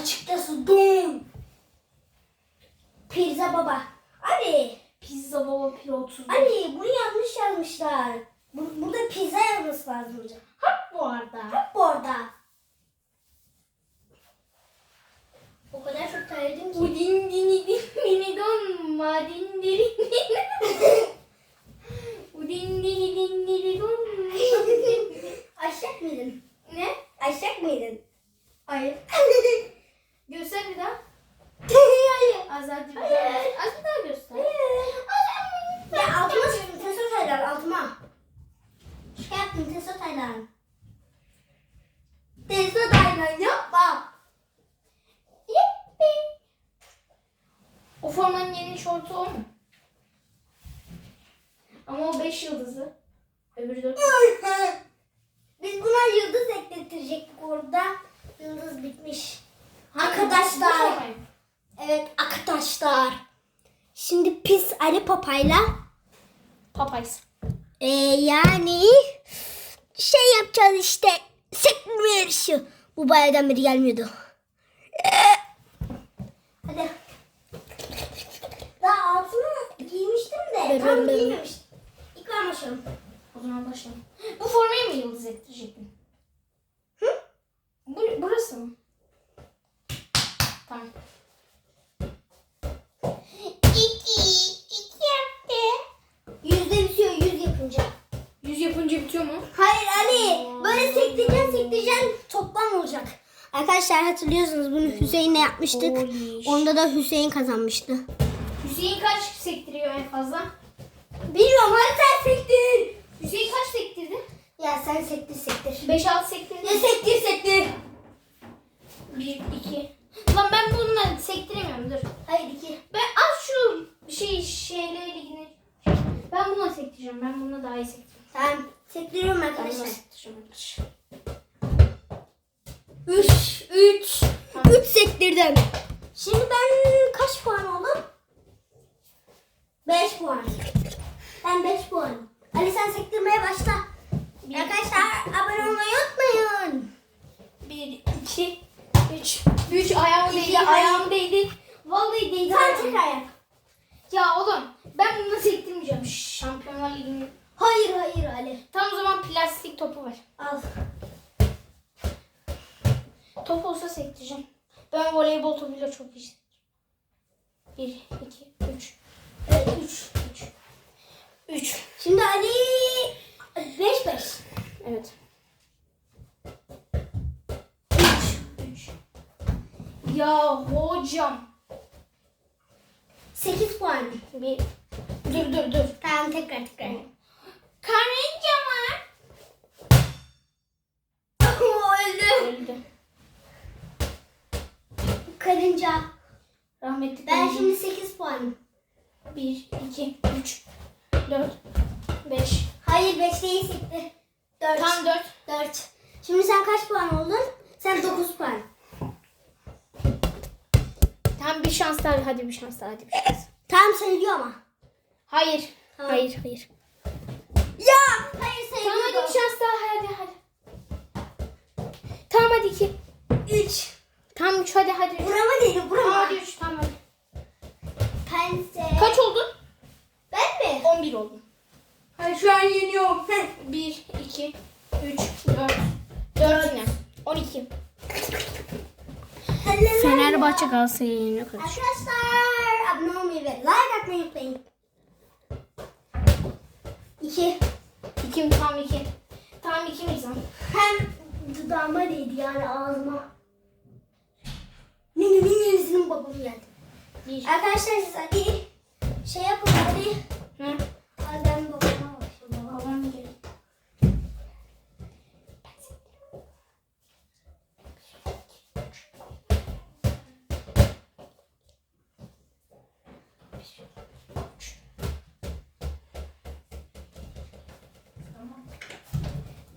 Açıkçası dum. Pizza baba. Ali. Pizza baba pilot. Ali bunu yanlış yazmışlar. Bu- Burada pizza yazması lazımdı. Hap bu arada. Bu arada. O kadar çok terledim ki. Udin dini din dini don ma din dini din. Udin dini din dini don. Aşacak mıydın? Ne? Aşacak mıydın? Hayır. Göster bir daha. Hayır. Az daha bir daha. Az bir daha göster. Ya altıma sıktım. Teso Taylan altıma. Şey yaptım Teso Taylan. Teso Taylan yapma. Yippi. O formanın yeni şortu o mu? Ama o 5 yıldızlı. Öbürü 4. Biz buna yıldız eklettirecektik orada. Yıldız bitmiş. Arkadaşlar. Evet arkadaşlar. Şimdi pis Ali Papa'yla Popeyes. e, yani şey yapacağız işte. Sekme yarışı. Bu bayağıdan beri gelmiyordu. E, Hadi. Daha altını giymiştim de tam giymemiştim. İkram başlayalım. O zaman başlayalım. Bu formayı mı yıldız ettirecektin? Hı? Bu, burası mı? Tamam. İki. iki yaptı. Yüzde bitiyor yüz yapınca. Yüz yapınca bitiyor mu? Hayır Ali. Böyle sektireceksin sektireceksin toplam olacak. Arkadaşlar hatırlıyorsunuz bunu Hüseyin'le yapmıştık. Oliş. Onda da Hüseyin kazanmıştı. Hüseyin kaç sektiriyor en fazla? Bilmiyorum hadi sen sektir. Hüseyin kaç sektirdi? Ya sen sektir sektir. 5-6 sektirdi. Ya sektir sektir. 1, 2. Lan ben bununla sektiremiyorum dur. Hayır iki. Ben az şu şey şeyle ilgili. Ben bununla sektireceğim. Ben bununla daha iyi sektireceğim. Tamam sektiriyorum Ben bununla arkadaşlar. sektireceğim arkadaşlar. Üç. Üç. Tamam. Üç sektirdim. Şimdi ben kaç puan oldum? Beş puan. Ben beş puan. Ali sen sektirmeye başla. Bir, Arkadaşlar abone olmayı unutmayın. 1, 2, 3. 3 ayağım İki, değdi. hayır. Ayağım değdi. Vallahi değdi. Sen ayağım. tekrar yap. Ya oğlum ben bunu sektirmeyeceğim. Şampiyonlar Ligi'ni. Hayır hayır Ali. Tam o zaman plastik topu ver. Al. Top olsa sektireceğim. Ben voleybol topuyla çok iyi. 1, 2, 3. Evet, üç. 3. 3. Şimdi Ali beş beş. Evet. 3. 3. Ya hocam. Sekiz puan. Bir. Dur dur dur. Tamam tekrar tekrar. Karınca var. Öldüm. Öldü. Karınca. Rahmetli Ben karınca. şimdi sekiz puanım. 1, 2, 3, 4, 5. Hayır beş değil sekti. Dört. Tam 4. Dört. Şimdi sen kaç puan oldun? Sen dokuz puan. Tam bir şans daha. Hadi bir şans daha. Hadi bir şans. Tamam sayılıyor ama. Hayır. Tamam. Hayır hayır. Ya! Hayır sayılıyor. Tamam hadi bir şans daha. Hadi hadi. Tamam hadi 2. Üç. Tamam 3 hadi hadi. Burama değil Tamam burama. hadi 3 tamam hadi. Pense. Kaç oldun? Ben mi? 11 oldun. Hayır şu an yeniyorum. 1, 2, Fenerbahçe Galatasaray'ı yeniyor kardeşim. Arkadaşlar abone olmayı ve like atmayı unutmayın. İki. 2 tam 2. Tam 2 miyiz lan? Hem dudağıma değdi yani ağzıma. Mini mini babam geldi. 1. Arkadaşlar siz hadi şey yapın hadi. Ne?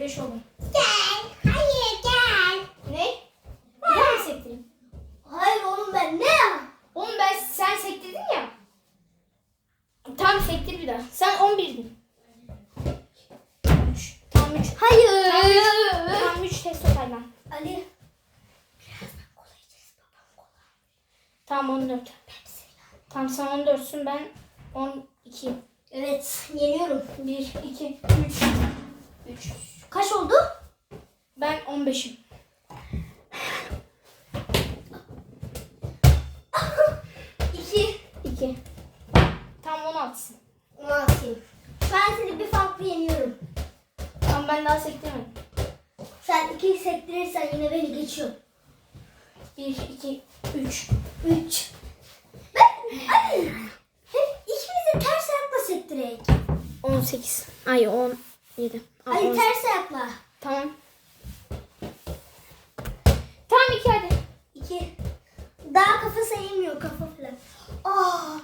Beş oldum. Gel. Hayır gel. Ne? Daha mı sektireyim? Hayır oğlum ben ne? Oğlum ben sen sektirdin ya. Tam sektir bir daha. Sen 11'din. 3. Tam 3. Hayır. Tam 3 test totalden. Ali. Birazdan kola içeriz baba. Tamam 14. Tamam sen 14'sün ben 12. Evet yeniyorum. 1, 2, 3, 3. Kaç oldu? Ben 15'im. İki. 2. Tam 16'sın. Onu atayım. Ben seni bir farklı yeniyorum. Tamam ben daha sektirmedim. Sen iki sektirirsen yine beni geçiyor. 1, 2, 3. Üç. Ben, ay, hep ikimiz de ters ayakla sektirek. 18. Ay 17. Aa, Ay 18. ters ayakla. Tamam 2 hadi. İki. Daha kafa sayılmıyor kafa falan. Aa,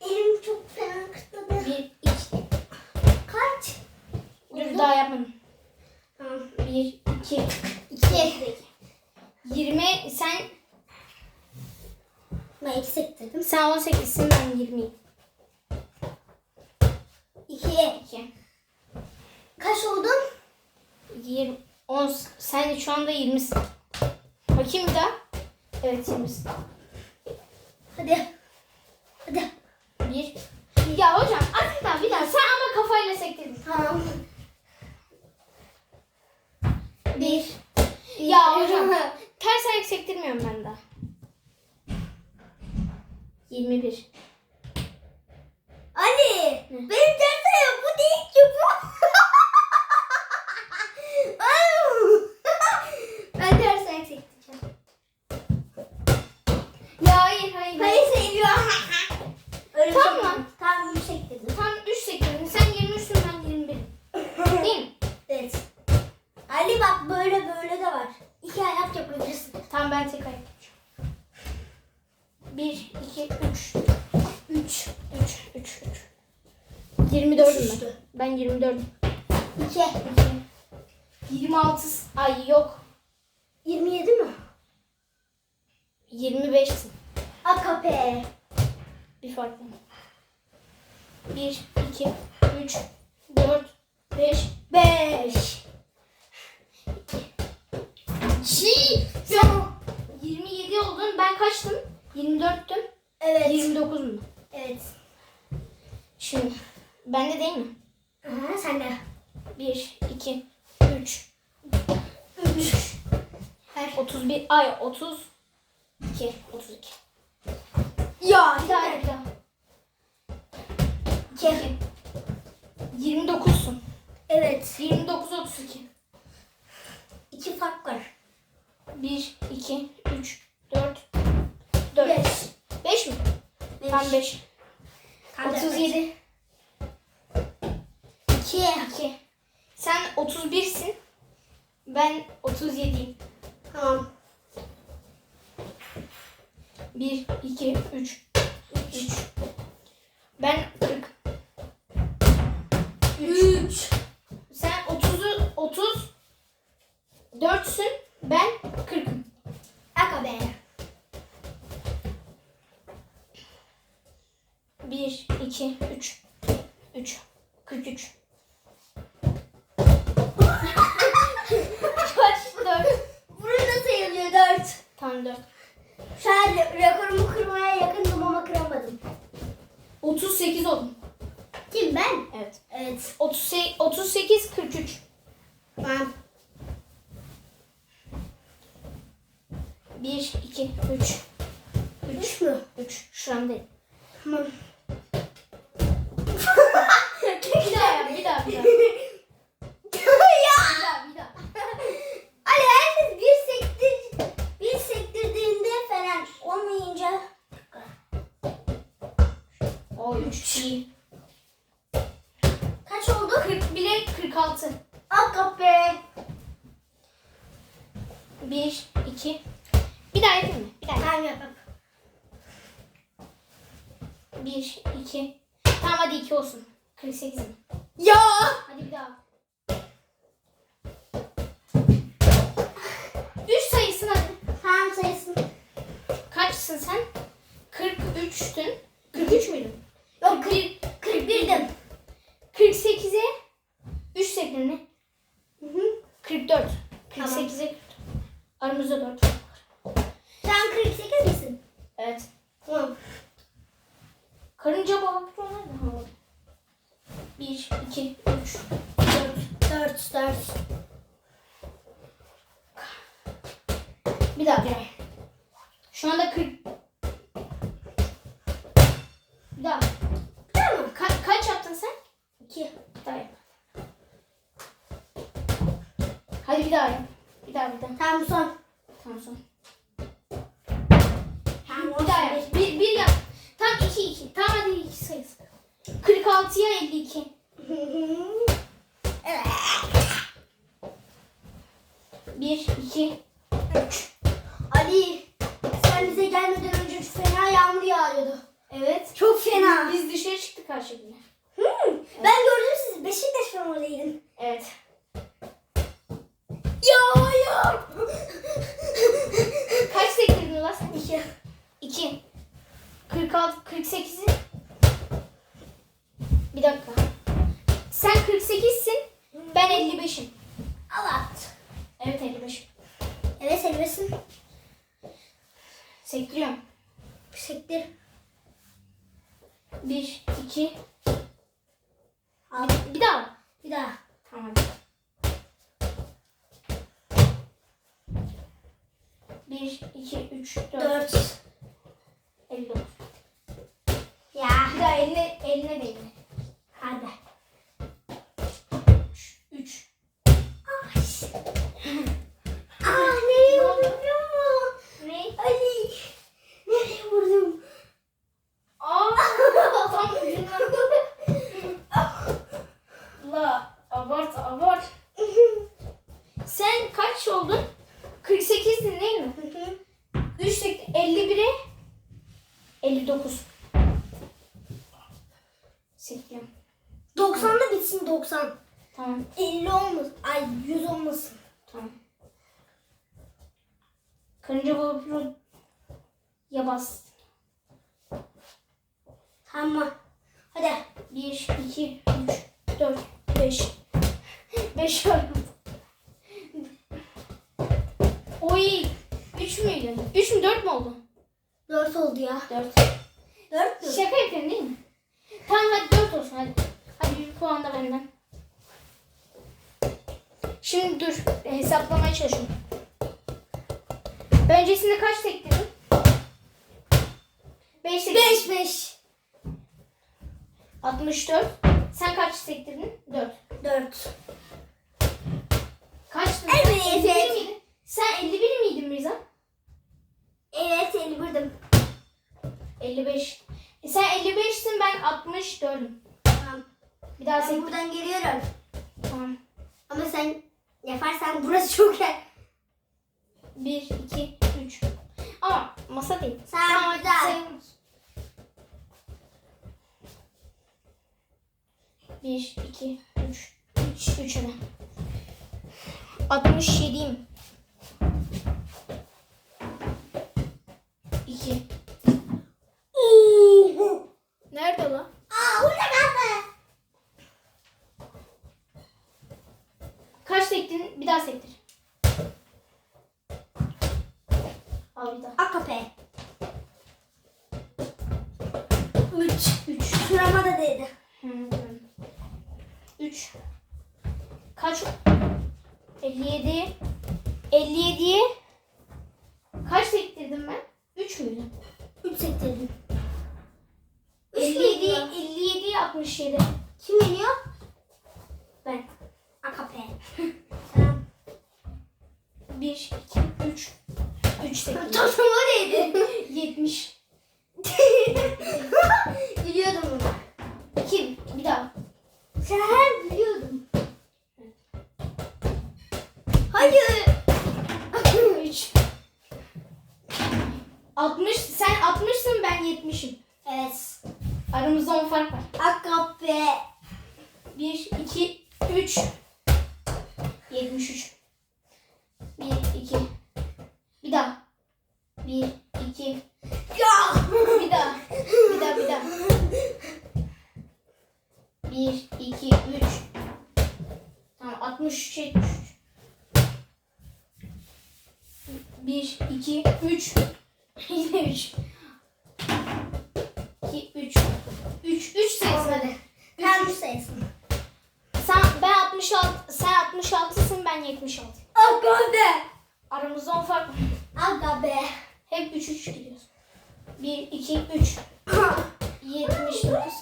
elim çok fena kıtladı. 1, 2. Kaç? Dur daha yapmadım. Tamam. 1, 2, İki. 20. Sen Ben iki sektirdim. sen 18'sin ben 20'yim. İki. 2. Kaç oldun? 20. 10. De şu anda 20'sin. Bakayım bir daha. Evet 20'sin. Hadi. Hadi. 1. Ya hocam artık daha bir daha. Sen ama kafayla sektirdin. Tamam. Bir. Ya hocam ters ayak sektirmiyorum ben daha. 21. Ali. Benim ters ayağım bu değil ki bu. Ay. ben ters ayak sektireceğim. Ya hayır hayır. Hayır seviyorum. Öyle bir şey Tamam. yok. Tamam bunu sektirdim. Tam 3 sektirdin. Sen 23'sün ben 21. Değil mi? Evet. Ali bak böyle böyle de var. İki ayak Tamam ben tek ayak yapacağım. 1, 2, 3. 3. 3, 3, 3. 24'üm ben. Ben 24'üm. İki. 26. Ay yok. 27 mi? 25'sin. Akape. Bir farklı. 1, 2, 3, 4, 5. Beş. Şi. Sen 27 oldun. Ben kaçtım? 24'tüm. Evet. 29'um. Evet. Şimdi bende değil mi? Aha, sen de. 1, 2, 3, Üç. Her. 31. Ay 32. 32. Ya. Bir daha bir daha. İki. 29'sun. Evet. 29 32. İki fark var. 1 2 3 4 4 Beş. 5 mi? Beş. Ben 5. Ben de 37 İki. 2. Sen 31'sin. Ben 37'yim. Tamam. 1 2 3 3. Ben Kim ben? Evet. Evet. 38 38 43. Ben. 1 2 3 Üç mü? 3 şuramdayım. Tamam. Bir daha yap, bir daha, bir daha. ya. Bir daha, bir daha. Ali herkes bir sektir bir sektirdiğinde falan olmayınca O 3 iyi. kaç oldu? 40 bile 46. Akabe. 1 2 Bir daha yapayım mı? Bir daha. Tamam yap. 1 2 Tamam hadi 2 olsun. 48 mi? Ya. Hadi bir daha. 3 sayısın hadi. Tamam sayısın. Kaçsın sen? 43'tün. 43 müydün? Yok 41 41'dim. 48'e 3 sektirin Hı hı. 44. Tamam. 48'e 44. Aramızda 4. Sen 48 misin? Evet. Tamam. Karınca pro nerede? Ha. 1, 2, 3, 4. Dört, dört. Bir daha bir. Şu anda 40. Evet. Çok fena. Biz dışarı çıktık Ayşegül'le. Hmm, ben gördüm siz Beşiktaş formalıydın. Evet. Ya ya. Kaç sektirdin lan sen? İki. 2. 46, 48'i. Bir dakika. Sen 48'sin. Ben 55'im. Evet. Evet 55. Evet elbesin. Sektiriyorum. Sektir. 1, 2. Al. Bir daha. Bir daha. Tamam. 1, 2, 3, 4, Dört. 59. Ya. Bir daha eline, eline değdi. 59. Sekliyorum. 90'da bitsin 90. Tamam, 50 olmasın. Ay 100 olmasın. tamam. Karınca baba ya bas. Tamam. Hadi. 1, 2, 3, 4, 5. 5 var. Oy. 3 müydü? 3 mü 4 mü oldu? 4 oldu ya. 4. 4 mü? Şaka yapıyorsun değil mi? Tamam hadi 4 olsun hadi. Hadi bir puan da benden. Şimdi dur hesaplamaya çalışıyorum. Öncesinde kaç sektirdin? 5 sektirdin. 5 5. 64. Sen kaç sektirdin? 4. 4. Kaçtın? Evet, Sen 51 evet. miydin? Sen 51 miydin Mirza? Evet 51'dim. 55. E sen 55'sin ben 64'üm. Tamam. Bir daha Ben sektir. buradan geliyorum. Tamam. Ama sen yaparsan burası çok yer. 1, 2, 3. Ama masa değil. Sen Tamam, güzel. sayılmaz. 1, 2, 3. 3. 3 öne. 67'yim. 2. Oo. Nerede lan? Aa o ne kaldı? Kaç sektin? Bir daha sektir. Al bir daha. Akape. 3. 3. Şurama da değdi. 3. Kaç? 57. 57'ye kaç sektirdim ben? 3 müydü? 3 sektirdim. 57 57 67. Kim yeniyor? Ben. Akape. Tamam. 1 2 3 3 sektirdim. Toşuma değdi. 70. Biliyordum bunu. 2 bir daha. Sen biliyordum. Hayır. 3 60 sen 60'sın ben 70'im. Evet. Aramızda 10 fark var. Akape. 1 2 3 73 1 2 Bir daha. 1 2 Ya. Bir daha. Bir daha bir daha. 1 2 3 Tamam 63 73 1 2 3 Yine 3 3 3 sayısın hadi. Tam sayısın. Sen ben 66 sen 66'sın ben 76. Aga be. Aramızda 10 fark var. Aga be. Hep 3 3 gidiyoruz. 1 2 3 79 Dört.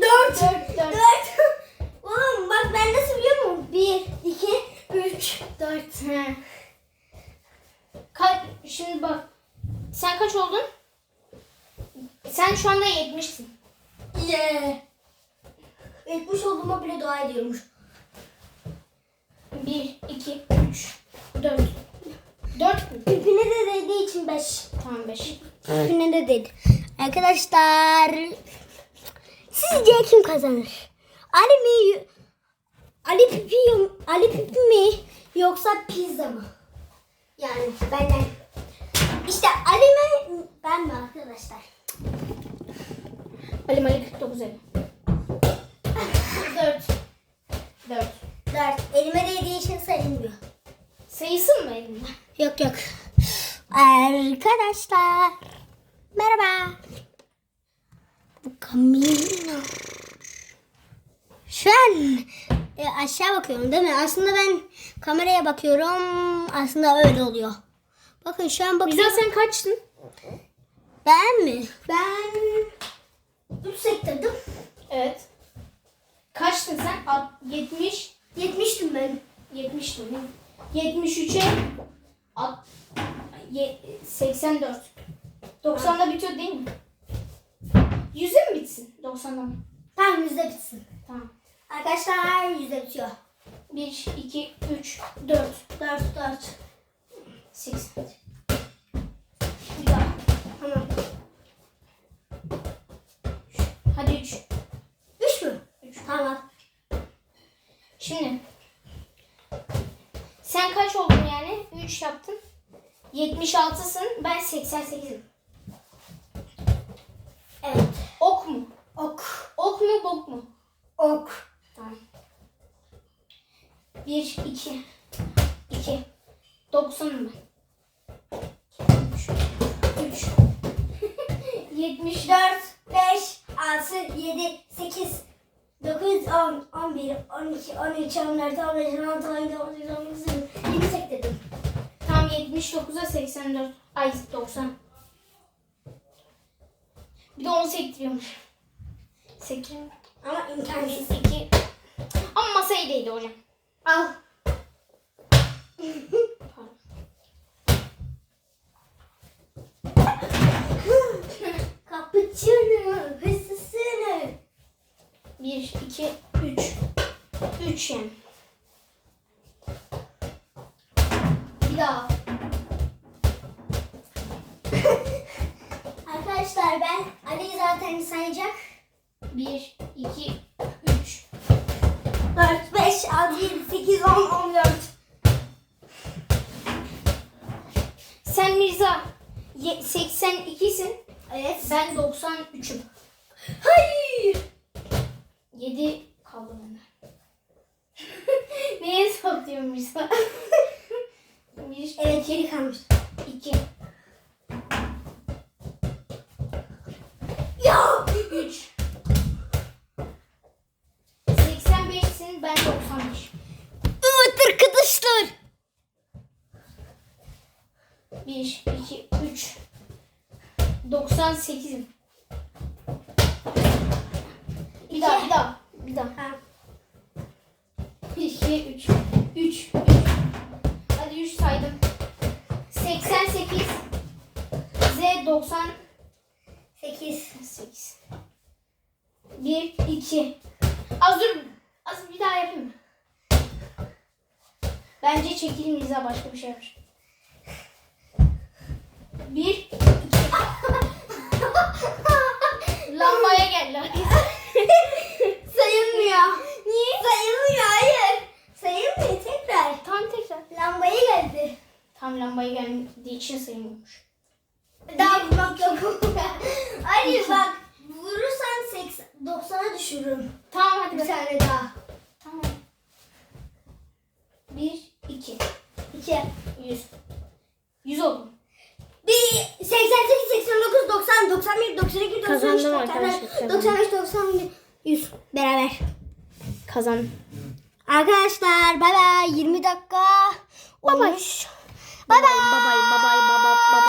4 4 Dört. Oğlum bak ben nasıl biliyor musun? Bir, iki, üç, dört. He. Kaç şimdi bak. Sen kaç oldun? Sen şu anda 70'sin. Yeah. Etmiş olduğuma bile dua ediyormuş. 1 2 3 4 4 mü? Pipine de dediği için beş. Tamam 5. Pipine de dedi. Arkadaşlar. Sizce kim kazanır? Ali mi? Ali Pipi, Ali Pipi mi? Yoksa pizza mı? Yani benden. İşte Ali mi? Ben mi arkadaşlar? Ali Mali 49 50. 4 4 Dört. Elime değdiği için sayılmıyor. Sayısın mı elinde? Yok yok. Arkadaşlar. Merhaba. Bu Camino. Şu an e, aşağı bakıyorum değil mi? Aslında ben kameraya bakıyorum. Aslında öyle oluyor. Bakın şu an bakıyorum. Güzel sen kaçtın? Ben mi? Ben 3 sektirdim. Evet. Kaçtın sen? Alt- 70 70'tim ben. 70 mi? 73'e alt- ye- 84. 90'da bitiyor değil mi? 100'e mi bitsin? 90'da mı? Tamam yüzde bitsin. Tamam. Arkadaşlar yüzde bitiyor. 1, 2, 3, 4, 4 4. 8. Bir daha. Tamam. Hadi 3. 3 mü? 3. Tamam. Şimdi. Sen kaç oldun yani? 3 yaptın. 76'sın. Ben 88'im. Evet. Ok mu? Ok. Ok mu bok mu? Ok. Tamam. 1, 2, 2. 90'ım ben. 3, 3. 74. 5, 6, 7, 8, 9, 10, 11, 12, 13, 14, 15, 16, 17, 18, 79'a 84. Ay 90. Bir de 10 sektiriyormuş. Sektiriyor. Ama imkansız. 2. Ama masa iyi değildi hocam. Al. Cappuccino, hızlısını. 1, 2, 3. 3 yani. Bir daha. Arkadaşlar ben Ali zaten sayacak. 1, 2, 3. 4, 5, 6, 7, 8, 10, 14. Sen Mirza ye- 82'sin. Evet. Ben 93'üm. Hayır. 7 kaldı bende. Neye satıyorum Mirza? 1, Evet geri kalmış. 2, Ya. 3. 85'sin ben 95. Evet arkadaşlar. 1, 2, 3. 98'im. Bir daha, bir daha. Bir daha. Ha. 1, 2, 3. 3, 3. Hadi 3 saydım. 88. Z 98. 8. 1, 2. Az dur. Az bir daha yapayım? Bence çekilin İza başka bir şey var. 1, 2. Lambaya geldi. Sayılmıyor. Niye? Sayılmıyor hayır. Sayılmıyor tekrar. Tam tekrar. Lambaya geldi. Tam lambaya geldiği için sayılmıyormuş. Daha vurmak yok. hayır bak vurursan 80, 90'a düşürürüm. Tamam hadi Bir bak. tane daha. Tamam. 1, 2. 2. 100. 100 oldu. 1, 88, 89, 90, 91, 92, 92, 93, Kazandım 94, arkadaşlar, 95, 90, 100 beraber. Kazan. Arkadaşlar bay bay 20 dakika olmuş. Bay bay. Bye bye bye bye.